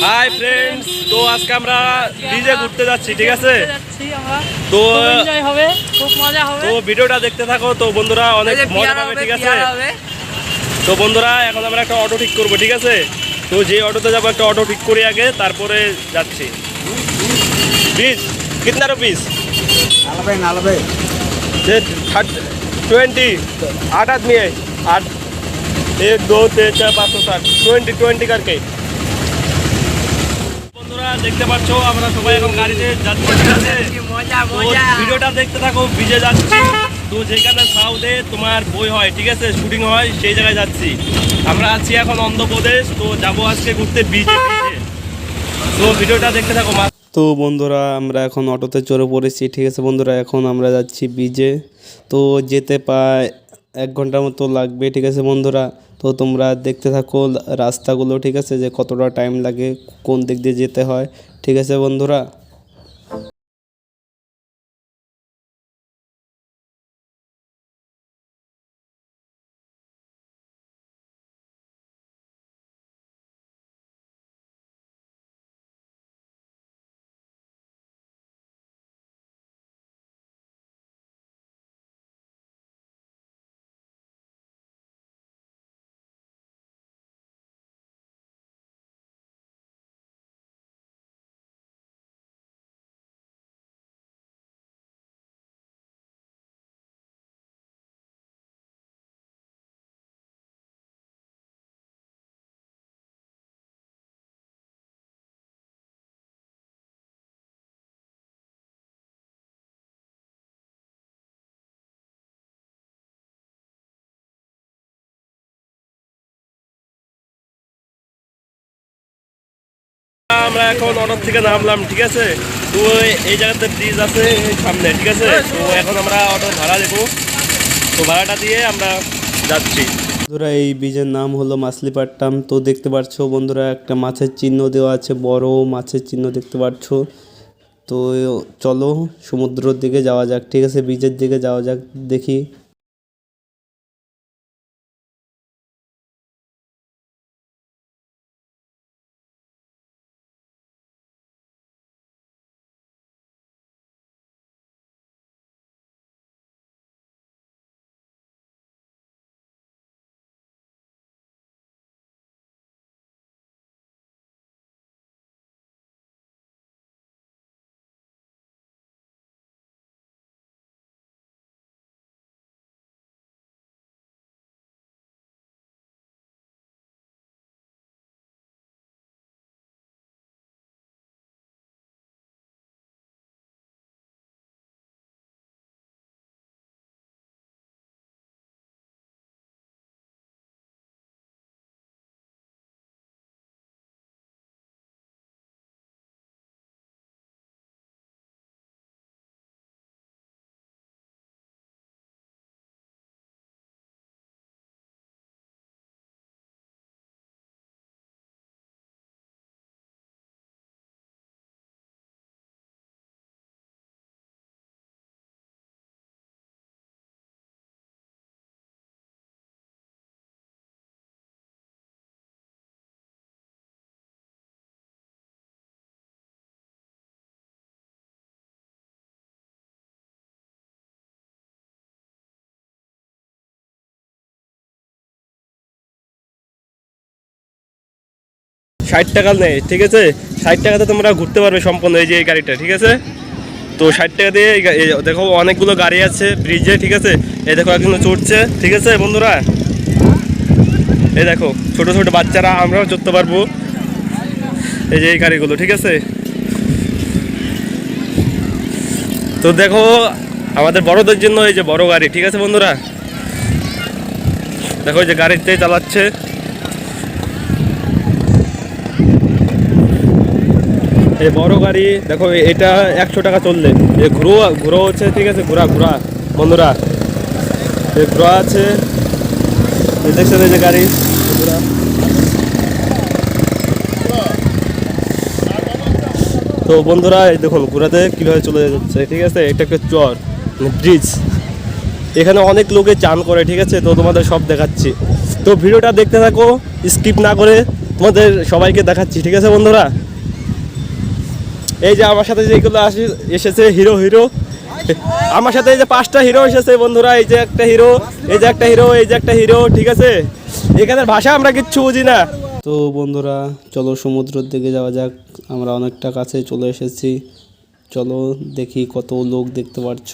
Hi friends তো আজকে আমরা ডিজে ঘুরতে যাচ্ছি ঠিক আছে যাচ্ছি আমরা তো খুব এনজয় হবে খুব মজা হবে তো ভিডিওটা দেখতে থাকো তো বন্ধুরা অনেক মজা পাবে ঠিক আছে তো বন্ধুরা এখন আমরা একটা অটো ঠিক করবো ঠিক আছে তো যে অটোতে যাবো একটা অটো ঠিক করি আগে তারপরে যাচ্ছি পিস কিতনা রুপিস नलभै नलभै ट्वेंटी आठ आदमी है आठ एक दो तीन चार पाँच छः सात টোয়েন্টি টোয়েন্টি करके বন্ধুরা দেখতে পাচ্ছ আমরা সবাই এখন গাড়িতে যাচ্ছি ভিডিওটা দেখতে থাকো ভিজে যাচ্ছি। তো যেখানে সাউথে তোমার বই হয় ঠিক আছে? শুটিং হয় সেই জায়গায় যাচ্ছি। আমরা আছি এখন অন্ধ্রপ্রদেশ তো যাব আজকে ঘুরতে বিজে তো ভিডিওটা দেখতে থাকো তো বন্ধুরা আমরা এখন অটোতে চড়ে পড়েছি ঠিক আছে বন্ধুরা? এখন আমরা যাচ্ছি বিজে তো যেতে প্রায় এক ঘণ্টার মতো লাগবে ঠিক আছে বন্ধুরা? তো তোমরা দেখতে থাকো রাস্তাগুলো, ঠিক আছে? যে কতটা টাইম লাগে, কোন দিক দিয়ে যেতে হয়, ঠিক আছে বন্ধুরা? এখন অটো থেকে নামলাম, ঠিক আছে? তো এই জায়গাতে ব্রিজ আছে সামনে, ঠিক আছে? তো এখন আমরা অটো ভাড়া দেবো। তো ভাড়াটা দিয়ে আমরা যাচ্ছি। বন্ধুরা, এই বীজের নাম হলো মাছলিপাট্টাম। তো দেখতে পাচ্ছ বন্ধুরা, একটা মাছের চিহ্ন দেওয়া আছে, বড় মাছের চিহ্ন দেখতে পাচ্ছ। তো চলো সমুদ্রর দিকে যাওয়া যাক, ঠিক আছে? বীজের দিকে যাওয়া যাক, দেখি। ষাট টাকা নেই, ঠিক আছে? ষাট টাকাতে তোমরা ঘুরতে পারবে সম্পূর্ণ এই যে এই গাড়িটা, ঠিক আছে? তো ষাট টাকা দিয়ে দেখো অনেকগুলো গাড়ি আছে ব্রিজে ঠিক আছে? এই দেখো একজন চড়ছে, ঠিক আছে বন্ধুরা? এই দেখো, ছোট ছোট বাচ্চারা, আমরাও চড়তে পারব। এই যে এই গাড়িগুলো, ঠিক আছে? তো দেখো, আমাদের বড়দের জন্য এই যে বড় গাড়ি, ঠিক আছে বন্ধুরা? দেখো যে গাড়িতে চালাচ্ছে। এই বড় গাড়ি, দেখো, এটা একশো টাকা চললে। এ ঘুরো ঘুরো হচ্ছে, ঠিক আছে ঘোরা ঘোরা বন্ধুরা। এ ঘোরা আছে। দেখছেন এই যে গাড়ি তো বন্ধুরা, এই দেখুন ঘোরাতে কীভাবে চলে যাচ্ছে, ঠিক আছে? এটা একটা চর ব্রিজ এখানে অনেক লোকে চান করে, ঠিক আছে? তো তোমাদের সব দেখাচ্ছি। তো ভিডিওটা দেখতে থাকো স্কিপ না করে তোমাদের সবাইকে দেখাচ্ছি, ঠিক আছে, বন্ধুরা? এই যে আমার সাথে যেগুলো আসে এসেছে হিরো হিরো। আমার সাথে এই যে পাঁচটা হিরো এসেছে বন্ধুরা, এই যে একটা হিরো, এই যে একটা হিরো, এই যে একটা হিরো, ঠিক আছে? এখানের ভাষা আমরা কিচ্ছু বুঝি না। তো বন্ধুরা, চলো সমুদ্রের দিকে যাওয়া যাক। আমরা অনেকটা কাছে চলে এসেছি। চলো দেখি কত লোক দেখতে পাচ্ছ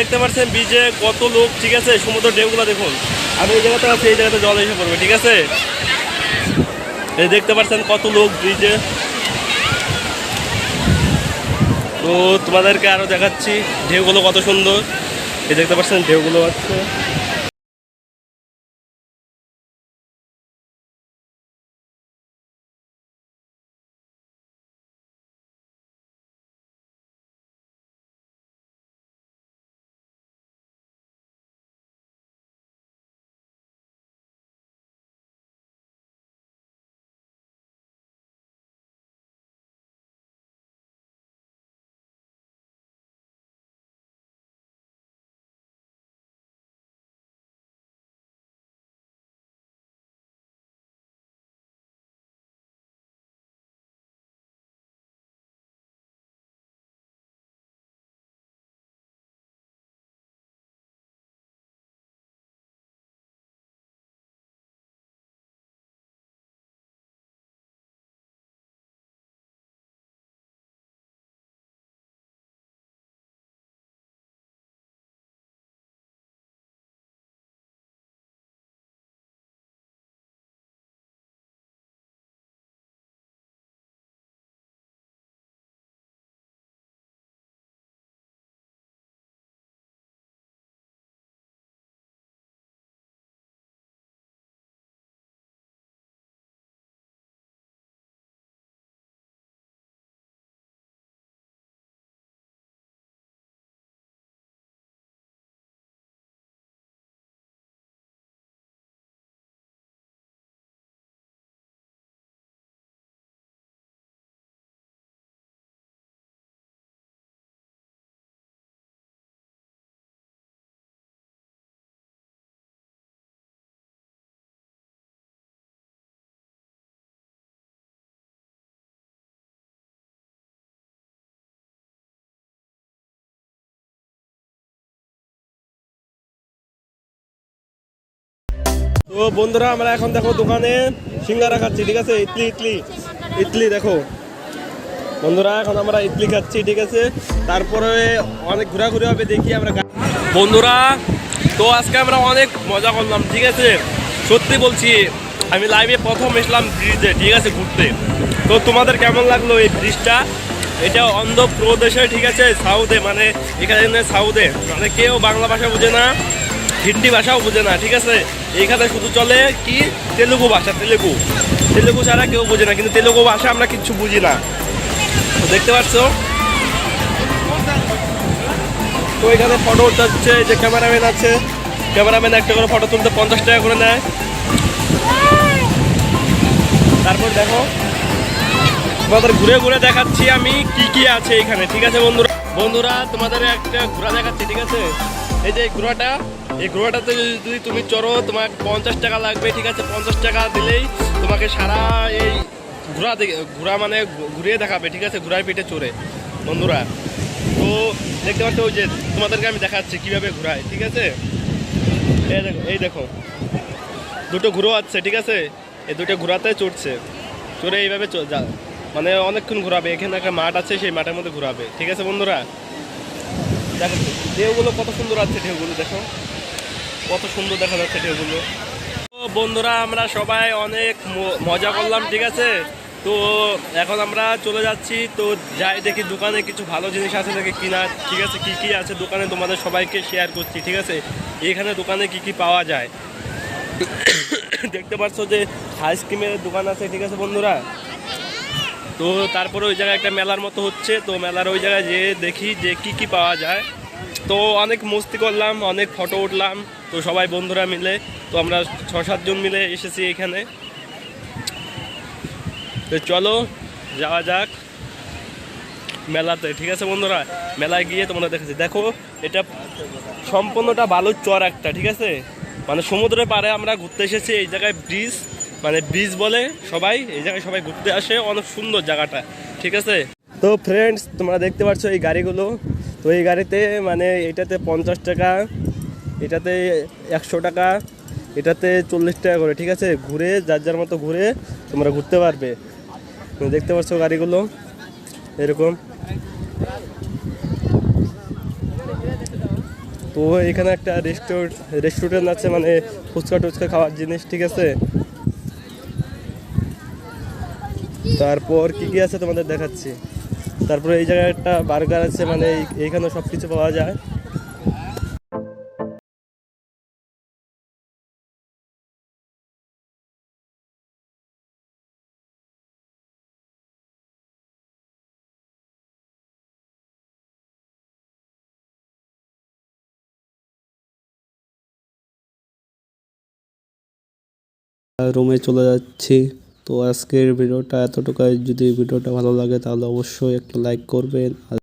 দেখতে পাচ্ছেন বিচে কত লোক, ঠিক আছে? সমুদ্র ঢেউগুলো দেখুন। আমি এই জায়গাতে আছি, এই জায়গাতে জল এসে পড়বে, ঠিক আছে? এই দেখতে পাচ্ছেন কত লোক ব্রিজে তো তোমাদেরকে আরও দেখাচ্ছি, ঢেউগুলো কত সুন্দর। এই দেখতে পাচ্ছেন ঢেউগুলো আছে। তো বন্ধুরা, আমরা এখন দেখো দোকানে সিঙ্গারা খাচ্ছি, ঠিক আছে? ইডলি ইডলি। ইডলি দেখো। বন্ধুরা, এখন আমরা ইডলি খাচ্ছি, ঠিক আছে? তারপরে অনেক ঘোরাঘুরি হবে, দেখি আমরা বন্ধুরা, তো আজকে আমরা অনেক মজা করলাম, ঠিক আছে? সত্যি বলছি, আমি লাইভে প্রথম এসলাম ব্রিজে, ঠিক আছে, ঘুরতে। তো তোমাদের কেমন লাগল এই ব্রিজটা? এটা অন্ধ্রপ্রদেশে, ঠিক আছে সাউথে মানে এখানে সাউথে মানে কেউ বাংলা ভাষা বুঝে না। হিন্দি ভাষাও বোঝে না, ঠিক আছে? এখানে শুধু চলে কি? তেলুগু ভাষা, তেলুগু। তেলুগু ছাড়া কেউ বোঝে না, কিন্তু তেলুগু ভাষা আমরা কিচ্ছু বুঝি না। দেখতে পাচ্ছ? তো এখানে ফটো উঠাচ্ছে যে ক্যামেরাম্যান আছে। ক্যামেরাম্যান একটা করে ফটো তুলতে পঞ্চাশ টাকা করে নেয়। তারপর দেখো। তোমাদের ঘুরে ঘুরে দেখাচ্ছি আমি কি কি আছে এখানে, ঠিক আছে বন্ধুরা? বন্ধুরা, তোমাদের একটা ঘোরা দেখাচ্ছি, ঠিক আছে? এই যে ঘোড়াটা, এই ঘোড়াটাতে যদি তুমি চড়ো তোমার পঞ্চাশ টাকা লাগবে, ঠিক আছে? পঞ্চাশ টাকা দিলেই তোমাকে সারা এই ঘোড়া ঘোড়া মানে ঘুরিয়ে দেখাবে, ঠিক আছে? ঘোড়ার পিঠে চড়ে, বন্ধুরা। তো দেখতে পাচ্ছ ওই যে তোমাদেরকে আমি দেখাচ্ছি কীভাবে ঘোরায় ঠিক আছে? এই দেখো এই দেখো। দুটো ঘুরো আছে, ঠিক আছে? এই দুটো ঘোরাতে চড়ছে। চড়ে এইভাবে মানে অনেকক্ষণ ঘোরাবে, এখানে একটা মাঠ আছে, সেই মাঠের মধ্যে ঘোরাবে, ঠিক আছে, বন্ধুরা? দেখো ঢেউগুলো কত সুন্দর আছে ঢেউগুলো, দেখো। কত সুন্দর দেখা যাচ্ছে ঢেউগুলো। তো বন্ধুরা, আমরা সবাই অনেক মজা করলাম, ঠিক আছে? তো এখন আমরা চলে যাচ্ছি, তো যাই দেখি দোকানে কিছু ভালো জিনিস আছে নাকি কিনা, ঠিক আছে? কি কি আছে দোকানে তোমাদের সবাইকে শেয়ার করছি, ঠিক আছে? এখানে দোকানে কি কি পাওয়া যায়? দেখতে পাচ্ছ যে আইসক্রিমের দোকান আছে, ঠিক আছে বন্ধুরা? তো তারপরে ওই জায়গায় একটা মেলার মতো হচ্ছে, তো মেলার ওই জায়গায় যেয়ে দেখি যে কি কি পাওয়া যায়। তো অনেক মস্তি করলাম, অনেক ফটো উঠলাম, তো সবাই বন্ধুরা মিলে, তো আমরা ছ সাতজন মিলে এসেছি এখানে। তো চলো, যাওয়া যাক মেলাতে, ঠিক আছে বন্ধুরা? মেলায় গিয়ে তোমরা দেখেছি দেখো, এটা সম্পূর্ণটা বালুর চর একটা, ঠিক আছে? মানে সমুদ্রের পাড়ে আমরা ঘুরতে এসেছি, এই জায়গায় ব্রিজ মানে ব্রিজ বলে সবাই, এই জায়গায় সবাই ঘুরতে আসে, অনেক সুন্দর জায়গাটা, ঠিক আছে? তো ফ্রেন্ডস তোমরা দেখতে পাচ্ছ এই গাড়িগুলো। তো এই গাড়িতে মানে এটাতে পঞ্চাশ টাকা, এটাতে একশো টাকা, এটাতে চল্লিশ টাকা করে, ঠিক আছে? ঘুরে, যার যার মতো ঘুরে তোমরা ঘুরতে পারবে। দেখতে পাচ্ছ গাড়িগুলো, এরকম। তো এখানে একটা রেস্টুরেন্ট রেস্টুরেন্ট আছে মানে ফুচকা টুচকা খাওয়ার জিনিস, ঠিক আছে? তারপর কি কি আছে তোমাদের দেখাচ্ছি। তারপরে এই জায়গায় একটা বার্গার আছে মানে এইখানে সব কিছু পাওয়া যায়। রুমে চলে যাচ্ছি। তো আজকের ভিডিওটা এতটুকু যদি ভিডিওটা ভালো লাগে তাহলে অবশ্যই একটা লাইক করবেন আর